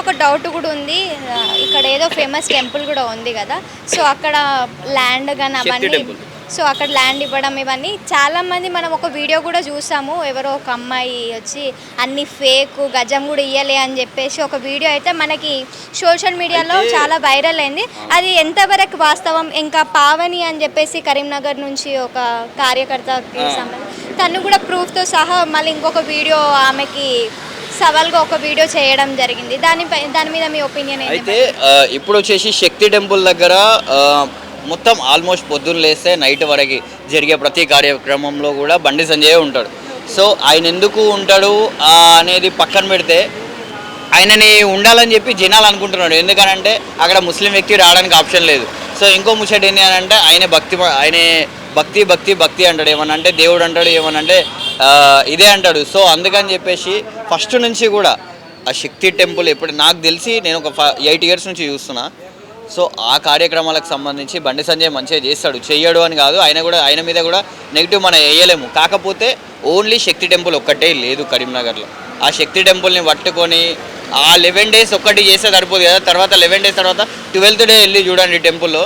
ఒక డౌట్ కూడా ఉంది. ఇక్కడ ఏదో ఫేమస్ టెంపుల్ కూడా ఉంది కదా. సో అక్కడ ల్యాండ్ కానీ అవన్నీ. సో అక్కడ ల్యాండ్ ఇవ్వడం ఇవన్నీ. చాలా మంది మనం ఒక వీడియో కూడా చూసాము. ఎవరో ఒక అమ్మాయి వచ్చి అన్ని ఫేక్ గజం కూడా ఇయ్యలే అని చెప్పేసి ఒక వీడియో అయితే మనకి సోషల్ మీడియాలో చాలా వైరల్ అయింది. అది ఎంతవరకు వాస్తవం? ఇంకా పావని అని చెప్పేసి కరీంనగర్ నుంచి ఒక కార్యకర్తకి. సంబంధించి తను కూడా ప్రూఫ్తో సహా మళ్ళీ ఇంకొక వీడియో ఆమెకి సవాల్గా ఒక వీడియో చేయడం జరిగింది. దానిపై దాని మీద మీ ఒపీనియన్ అయితే ఇప్పుడు వచ్చేసి శక్తి టెంపుల్ దగ్గర మొత్తం ఆల్మోస్ట్ పొద్దున్న లేస్తే నైట్ వరకు జరిగే ప్రతి కార్యక్రమంలో కూడా బండి సంజయ్ ఉంటాడు. సో ఆయన ఎందుకు ఉంటాడు అనేది పక్కన పెడితే ఆయనని ఉండాలని చెప్పి జనాలు అనుకుంటున్నాడు. ఎందుకనంటే అక్కడ ముస్లిం వ్యక్తి రావడానికి ఆప్షన్ లేదు. సో ఇంకో ముచ్చట ఏంటి అని అంటే ఆయన భక్తి ఆయనే భక్తి భక్తి భక్తి అంటాడు. ఏమన్నా అంటే దేవుడు అంటాడు ఏమన్నా అంటే ఆ, ఇదే అంటాడు. సో అందుకని చెప్పేసి ఫస్ట్ నుంచి కూడా ఆ శక్తి టెంపుల్ ఎప్పుడు నాకు తెలిసి నేను ఒక ఎయిట్ ఇయర్స్ నుంచి చూస్తున్నా. సో ఆ కార్యక్రమాలకు సంబంధించి బండి సంజయ్ మంచిగా చేస్తాడు. చెయ్యడు అని కాదు ఆయన కూడా ఆయన మీద కూడా నెగిటివ్ మనం వేయలేము. కాకపోతే ఓన్లీ శక్తి టెంపుల్ ఒక్కటే లేదు కరీంనగర్లో. ఆ శక్తి టెంపుల్ని పట్టుకొని ఆ లెవెన్ డేస్ ఒక్కటి చేస్తే సరిపోదు కదా. తర్వాత లెవెన్ డేస్ తర్వాత ట్వెల్త్ డే వెళ్ళి చూడండి టెంపుల్లో.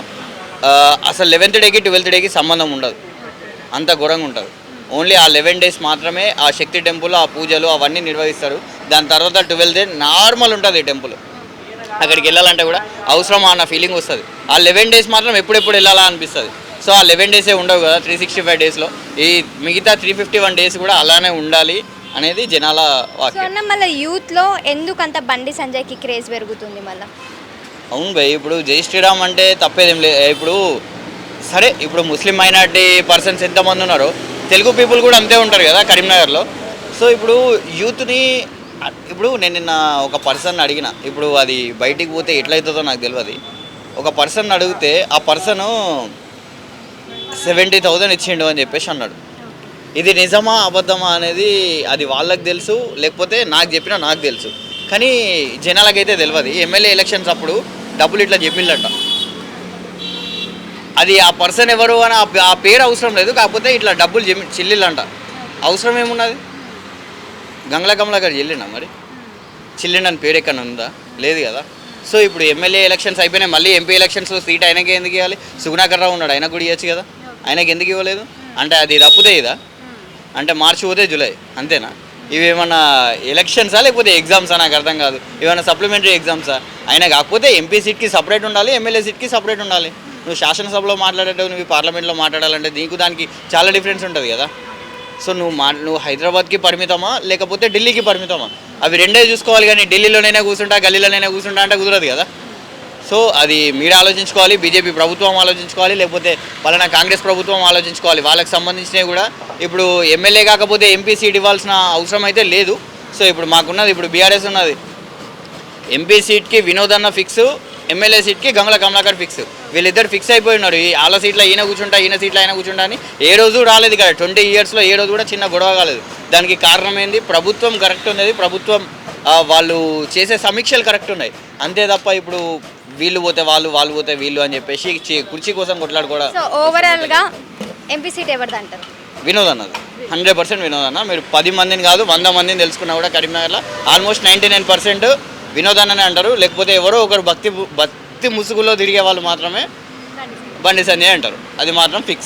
అసలు లెవెన్త్ డేకి ట్వెల్త్ డేకి సంబంధం ఉండదు. అంత ఘోరంగా ఉంటుంది. ఓన్లీ ఆ లెవెన్ డేస్ మాత్రమే ఆ శక్తి టెంపుల్ ఆ పూజలు అవన్నీ నిర్వహిస్తారు. దాని తర్వాత ట్వెల్త్ డే నార్మల్ ఉంటుంది ఈ టెంపుల్. అక్కడికి వెళ్ళాలంటే కూడా అవసరమా అన్న ఫీలింగ్ వస్తుంది. ఆ లెవెన్ డేస్ మాత్రం ఎప్పుడెప్పుడు వెళ్ళాలా అనిపిస్తుంది. సో ఆ లెవెన్ డేసే ఉండవు కదా త్రీ సిక్స్టీ ఫైవ్ డేస్లో. ఈ మిగతా త్రీ ఫిఫ్టీ వన్ డేస్ కూడా అలానే ఉండాలి అనేది జనాల వాక్యం. మళ్ళీ యూత్లో ఎందుకు అంత బండి సంజయ్కి క్రేజ్ పెరుగుతుంది మళ్ళీ? అవును భయ్ ఇప్పుడు జై శ్రీరామ్ అంటే తప్పేదేం లేదు ఇప్పుడు సరే ఇప్పుడు ముస్లిం మైనార్టీ పర్సన్స్ ఎంతమంది ఉన్నారో తెలుగు పీపుల్ కూడా అంతే ఉంటారు కదా కరీంనగర్లో. సో ఇప్పుడు యూత్ని ఇప్పుడు నేను నిన్న ఒక పర్సన్ అడిగిన ఇప్పుడు అది బయటికి పోతే ఎట్లయితుందో నాకు తెలియదు ఒక పర్సన్ అడిగితే ఆ పర్సను సెవెంటీ థౌజండ్ ఇచ్చిండు అని చెప్పేసి అన్నాడు. ఇది నిజమా అబద్ధమా అనేది అది వాళ్ళకి తెలుసు లేకపోతే నాకు చెప్పినా నాకు తెలుసు. కానీ జనాలకైతే తెలియదు ఎమ్మెల్యే ఎలక్షన్స్ అప్పుడు డబ్బులు ఇట్లా చెప్పిళ్ళంట అది ఆ పర్సన్ ఎవరు అని ఆ పేరు అవసరం లేదు కాకపోతే ఇట్లా డబ్బులు చెల్లి అవసరం ఏమున్నది? గంగల కమల గారు చెల్లిండా మరి? చిల్లిండని పేరు ఎక్కడ ఉందా? లేదు కదా. సో ఇప్పుడు ఎమ్మెల్యే ఎలక్షన్స్ అయిపోయినాయి మళ్ళీ ఎంపీ ఎలక్షన్స్లో సీట్ ఆయనకి ఎందుకు ఇవ్వాలి? సుగుణాకర్ రావు ఉన్నాడు ఆయన కూడా ఇవ్వచ్చు కదా. ఆయనకి ఎందుకు ఇవ్వలేదు? అంటే అది తప్పుదే ఇదా? అంటే మార్చి పోతే జూలై అంతేనా? ఇవేమన్నా ఎలక్షన్సా లేకపోతే ఎగ్జామ్సా? నాకు అర్థం కాదు. ఏమైనా సప్లిమెంటరీ ఎగ్జామ్సా? అయినా కాకపోతే ఎంపీ సీట్కి సపరేట్ ఉండాలి ఎమ్మెల్యే సీట్కి సపరేట్ ఉండాలి. నువ్వు శాసనసభలో మాట్లాడేటప్పుడు నువ్వు పార్లమెంట్లో మాట్లాడాలంటే నీకు దానికి చాలా డిఫరెన్స్ ఉంటుంది కదా. సో నువ్వు మా నువ్వు హైదరాబాద్కి పరిమితమా లేకపోతే ఢిల్లీకి పరిమితమా? అవి రెండే చూసుకోవాలి కానీ ఢిల్లీలోనైనా కూర్చుంటా గల్లీలోనైనా కూర్చుంటా అంటే కుదరదు కదా. సో అది మీరు ఆలోచించుకోవాలి బీజేపీ ప్రభుత్వం ఆలోచించుకోవాలి లేకపోతే పలానా కాంగ్రెస్ ప్రభుత్వం ఆలోచించుకోవాలి. వాళ్ళకి సంబంధించినవి కూడా ఇప్పుడు ఎమ్మెల్యే కాకపోతే ఎంపీ సీట్ ఇవ్వాల్సిన అవసరం అయితే లేదు. సో ఇప్పుడు మాకున్నది ఇప్పుడు బీఆర్ఎస్ ఉన్నది. ఎంపీ సీట్కి వినోద్ అన్న ఫిక్స్ ఎమ్మెల్యే సీట్కి గంగల కమలాకర్ ఫిక్స్ వీళ్ళిద్దరు ఫిక్స్ అయిపోయి ఉన్నారు ఈ వాళ్ళ సీట్లో ఈయన కూర్చుంటా ఈయన సీట్లో ఆయన కూర్చుంటా అని ఏ రోజు రాలేదు కదా ట్వంటీ ఇయర్స్లో ఏ రోజు కూడా చిన్న గొడవ కాలేదు. దానికి కారణం ఏంది ప్రభుత్వం కరెక్ట్ ఉన్నది. ప్రభుత్వం వాళ్ళు చేసే సమీక్షలు కరెక్ట్ ఉన్నాయి. అంతే తప్ప ఇప్పుడు వీళ్ళు పోతే వాళ్ళు వాళ్ళు పోతే వీళ్ళు అని చెప్పేసి కుర్చీ కోసం కొట్లాడుకోవడం సో ఓవరాల్గా ఎంపీ సీట్ ఎవరిది అంటారు? వినోద్ అన్నది. హండ్రెడ్ పర్సెంట్ వినోద్ అన్న. మీరు పది మందిని కాదు వంద మందిని తెలుసుకున్నా కూడా కరీంనగర్లో almost ninety nine percent Vinod అన్ననే అంటారు. లేకపోతే ఎవరో ఒకరు భక్తి భక్తి ముసుగులో తిరిగే వాళ్ళు మాత్రమే బండి సంజయ్. అంటారు. అది మాత్రం ఫిక్స్.